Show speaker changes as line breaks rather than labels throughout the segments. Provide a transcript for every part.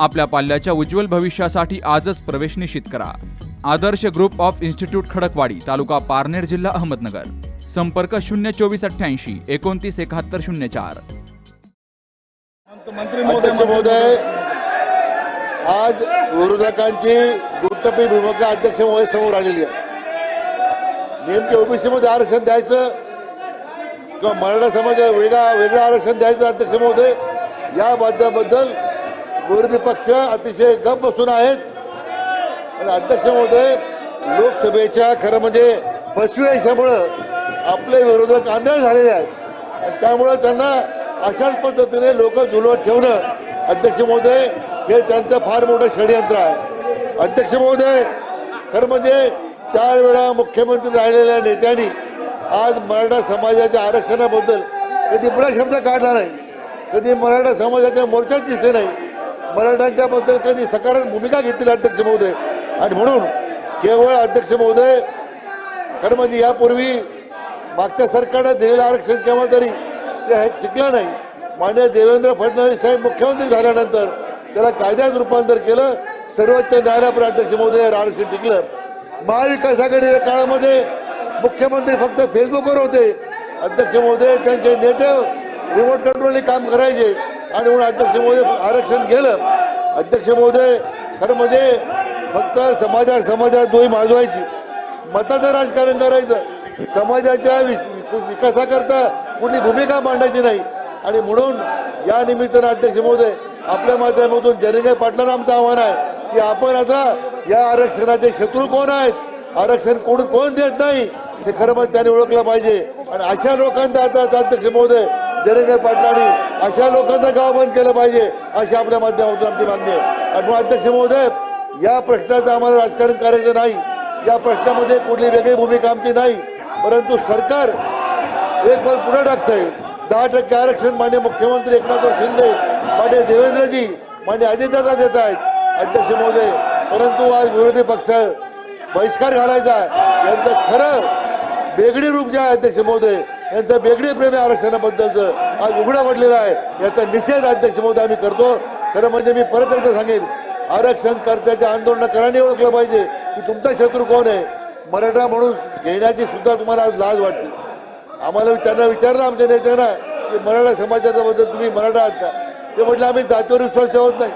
आपल्या पाल्याच्या उज्ज्वल भविष्यासाठी आजच प्रवेश निश्चित करा. Adarsh group of institute Khadakwadi तालुका पारनेर जिल्हा अहमदनगर. संपर्क शून्य चोवीस अठ्ठ्याऐंशी एकोणतीस एकाहत्तर शून्य चार.
महोदय आज विरोधकांची दुटप्पी भूमिका अध्यक्ष महोदय समोर आलेली आहे. नेमके ओबीसी मध्ये आरक्षण द्यायचं किंवा मराठा समाजाला वेगळा वेगळं आरक्षण द्यायचं अध्यक्ष महोदय या बाबद्दल विरोधी पक्ष अतिशय गप बसून आहेत. आणि अध्यक्ष महोदय लोकसभेच्या खरं म्हणजे फसवेशामुळं आपले विरोधक आंधळ झालेले आहेत. आणि त्यामुळं त्यांना अशाच पद्धतीने लोक झुलवत ठेवणं अध्यक्ष महोदय हे त्यांचं फार मोठं षडयंत्र आहे. अध्यक्ष महोदय खरं म्हणजे चार वेळा मुख्यमंत्री राहिलेल्या नेत्यांनी आज मराठा समाजाच्या आरक्षणाबद्दल कधी बुरा शब्द काढला नाही. कधी मराठा समाजाच्या मोर्चात दिसले नाही. मराठ्यांच्या बद्दल कधी सकारात्मक भूमिका घेतली अध्यक्ष महोदय? आणि म्हणून केवळ अध्यक्ष महोदय खरं म्हणजे यापूर्वी मागच्या सरकारनं दिलेलं आरक्षण केव्हा तरी ते टिकलं नाही. मान्य देवेंद्र फडणवीस साहेब मुख्यमंत्री झाल्यानंतर त्याला कायद्यात रूपांतर केलं. सर्वोच्च न्यायालयापर्यंत अध्यक्ष महोदय आरक्षण टिकलं. महाविकास आघाडीच्या काळामध्ये मुख्यमंत्री फक्त फेसबुकवर होते. अध्यक्ष महोदय त्यांचे नेते रिमोट कंट्रोलने काम करायचे. आणि म्हणून अध्यक्ष महोदय आरक्षण केलं अध्यक्ष महोदय खरं म्हणजे फक्त समाजा समाजात दोही माजवायची मताचं राजकारण करायचं. समाजाच्या वि- विकासाकरता कुठली भूमिका मांडायची नाही. आणि म्हणून या निमित्तानं अध्यक्ष महोदय आपल्या माध्यमातून जरिंगे पाटलांना आमचं आव्हान आहे की आपण आता या आरक्षणाचे शत्रू कोण आहेत? आरक्षण कोण कोण देत नाही? हे खरं म्हणजे त्यांनी ओळखलं पाहिजे. आणि अशा लोकांचं आता अध्यक्ष महोदय जरिंगे पाटलांनी अशा लोकांचं गाव बंद केलं पाहिजे अशी आपल्या माध्यमातून आमची मागणी आहे. आणि अध्यक्ष महोदय या प्रश्नाचं आम्हाला राजकारण करायचं नाही. या प्रश्नामध्ये कुठली वेगळी भूमिका आमची नाही. परंतु सरकार एक बल पुढे टाकतंय. दहा टक्के आरक्षण मान्य मुख्यमंत्री एकनाथ शिंदे मान्य देवेंद्रजी मान्य अजितदादा देत आहेत. अध्यक्ष महोदय परंतु आज विरोधी पक्ष बहिष्कार घालायचा आहे. यांचं खरं वेगळी रूप जे आहे अध्यक्ष महोदय यांचं वेगळी प्रेम आहे आरक्षणाबद्दलचं. आज उघडा पडलेलं आहे. याचा निषेध अध्यक्ष महोदय आम्ही करतो. खरं म्हणजे मी परत एकदा सांगेन आरक्षण करत्याच्या आंदोलनाकारांनी ओळखलं पाहिजे की तुमचा शत्रू कोण आहे? मराठा म्हणून घेण्याची सुद्धा तुम्हाला आज लाज वाटते. आम्हाला त्यांना विचारलं आमच्या नेत्यांना की मराठा समाजाच्या बद्दल तुम्ही मराठा आहात का? ते म्हटलं आम्ही जातीवर विश्वास ठेवत नाही.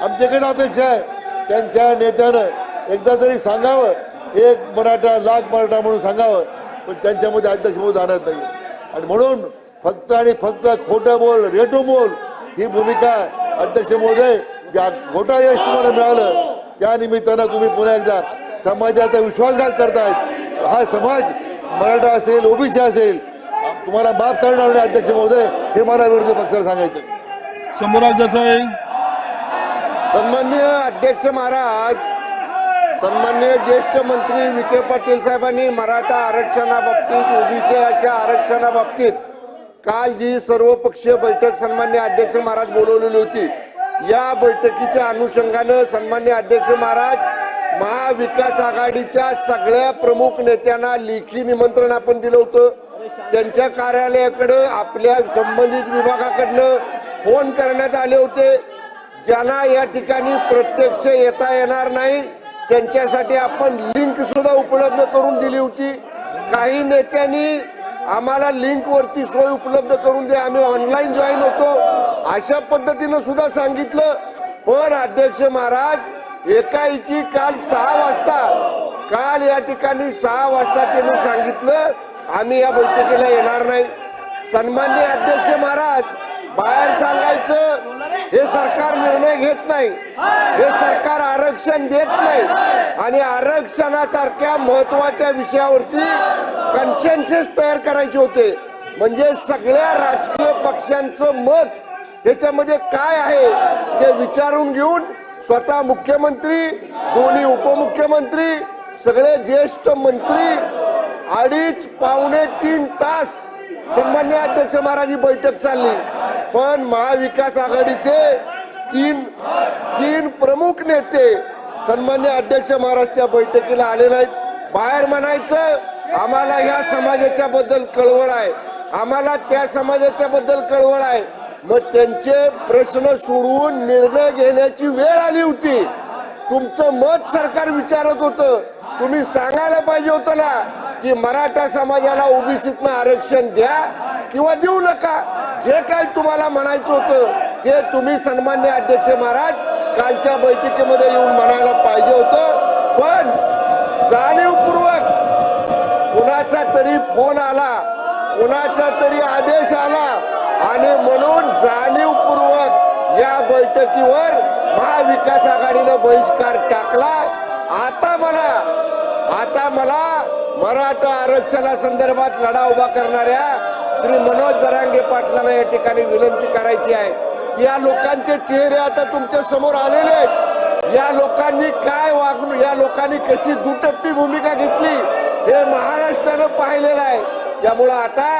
आमच्याकडे अपेक्षा आहे. त्यांच्या नेत्यानं एकदा तरी सांगावं. एक मराठा लाख मराठा म्हणून सांगावं. पण त्यांच्यामध्ये अध्यक्ष म्हणून जाणार नाही आणि म्हणून फक्त आणि फक्त खोटं बोल रेटो बोल ही भूमिका अध्यक्ष महोदय ज्या खोटा यश तुम्हाला मिळालं त्या निमित्तानं तुम्ही पुन्हा एकदा समाजाचा विश्वासघात करतायत. हा समाज मराठा असेल ओबीसी असेल तुम्हाला माफ करणार नाही अध्यक्ष महोदय हे मला विरोधी पक्षाला सांगायचं
शंभूराज देसाई.
सन्मान्य अध्यक्ष महाराज सन्मान्य ज्येष्ठ मंत्री विखे पाटील साहेबांनी मराठा आरक्षणाबाबतीत ओबीसीच्या आरक्षणाबाबतीत काल जी सर्वपक्षीय बैठक सन्मान्य अध्यक्ष महाराज बोलवलेली होती या बैठकीच्या अनुषंगानं सन्मान्य अध्यक्ष महाराज महाविकास आघाडीच्या सगळ्या प्रमुख नेत्यांना लेखी निमंत्रण आपण दिलं होतं. त्यांच्या कार्यालयाकडं आपल्या संबंधित विभागाकडनं फोन करण्यात आले होते. ज्यांना या ठिकाणी प्रत्यक्ष येता येणार नाही त्यांच्यासाठी आपण लिंक सुद्धा उपलब्ध करून दिली होती. काही नेत्यांनी आम्हाला लिंकवरची सोय उपलब्ध करून दे आम्ही ऑनलाईन जॉईन होतो. अशा पद्धतीनं सुद्धा सांगितलं. पण अध्यक्ष महाराज एकाएकी काल सहा वाजता काल या ठिकाणी सहा वाजता त्यांनी सांगितलं आम्ही या बैठकीला येणार नाही. सन्मान्य अध्यक्ष महाराज बाहेर सांगायचं. हे सरकार निर्णय घेत नाही. हे सरकार आरक्षण देत नाही. आणि आरक्षणासारख्या महत्त्वाच्या विषयावरती कन्सेन्सस तयार करायचे होते. म्हणजे सगळ्या राजकीय पक्षांचं मत ह्याच्यामध्ये काय आहे ते विचारून घेऊन स्वतः मुख्यमंत्री दोन्ही उपमुख्यमंत्री सगळे ज्येष्ठ मंत्री अडीच पावणे तीन तास सन्मान्य अध्यक्ष महाराज ही बैठक चालली. पण महाविकास आघाडीचे तीन तीन प्रमुख नेते सन्मान्य अध्यक्ष महाराज त्या बैठकीला आले नाहीत. बाहेर म्हणायचं आम्हाला ह्या समाजाच्या बद्दल कळवळ आहे. आम्हाला त्या समाजाच्या बद्दल कळवळ आहे. मग त्यांचे प्रश्न सोडवून निर्णय घेण्याची वेळ आली होती. तुमचं मत सरकार विचारत होतं. तुम्ही सांगायला पाहिजे होतं ना की मराठा समाजाला ओबीसीतनं आरक्षण द्या किंवा देऊ नका. जे काही तुम्हाला म्हणायचं होतं ते तुम्ही सन्मान्य अध्यक्ष महाराज कालच्या बैठकीमध्ये येऊन म्हणायला पाहिजे होतं. पण जाणीवपूर्वक कुणाचा तरी फोन आला कुणाचा तरी आदेश आला आणि म्हणून जाणीवपूर्वक या बैठकीवर महाविकास आघाडीनं बहिष्कार टाकला. आता मला आता मला मराठा आरक्षणा संदर्भात लढा उभा करणाऱ्या श्री मनोज जरांगे पाटलांना या ठिकाणी विनंती करायची आहे. या लोकांचे चेहरे आता तुमच्यासमोर आलेले आहेत. या लोकांनी काय वागणूक या लोकांनी कशी दुटप्पी भूमिका घेतली हे महाराष्ट्रानं पाहिलेलं आहे. त्यामुळं आता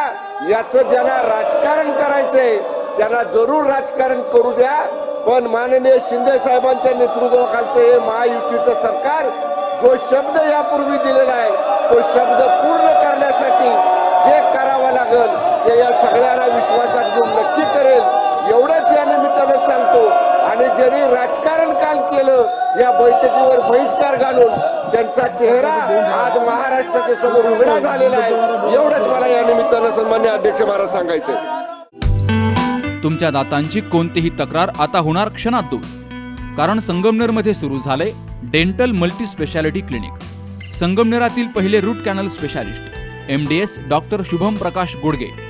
याचं ज्यांना राजकारण करायचंय त्यांना जरूर राजकारण करू द्या. पण माननीय शिंदे साहेबांच्या नेतृत्वाखालचं हे महायुतीचं सरकार जो शब्द यापूर्वी दिलेला आहे तो शब्द पूर्ण करण्यासाठी जे करावं लागेल ते या सगळ्यांना विश्वासात घेऊन नक्की करेल. एवढंच या निमित्तानं सांगतो. आणि ज्यांनी राजकारण काल केलं या बैठकीवर बहिष्कार घालून त्यांचा चेहरा आज महाराष्ट्राच्या समोर उघडा झालेला आहे. एवढंच मला या निमित्तानं सन्मान्य अध्यक्ष महाराज सांगायचंय.
तुमच्या दातांची कोणतीही तक्रार आता होणार क्षणात दूर. कारण संगमनेरमध्ये सुरू झाले डेंटल मल्टी स्पेशालिटी क्लिनिक. संगमनेरातील पहिले root canal specialist M D S doctor Shubham Prakash Gudge.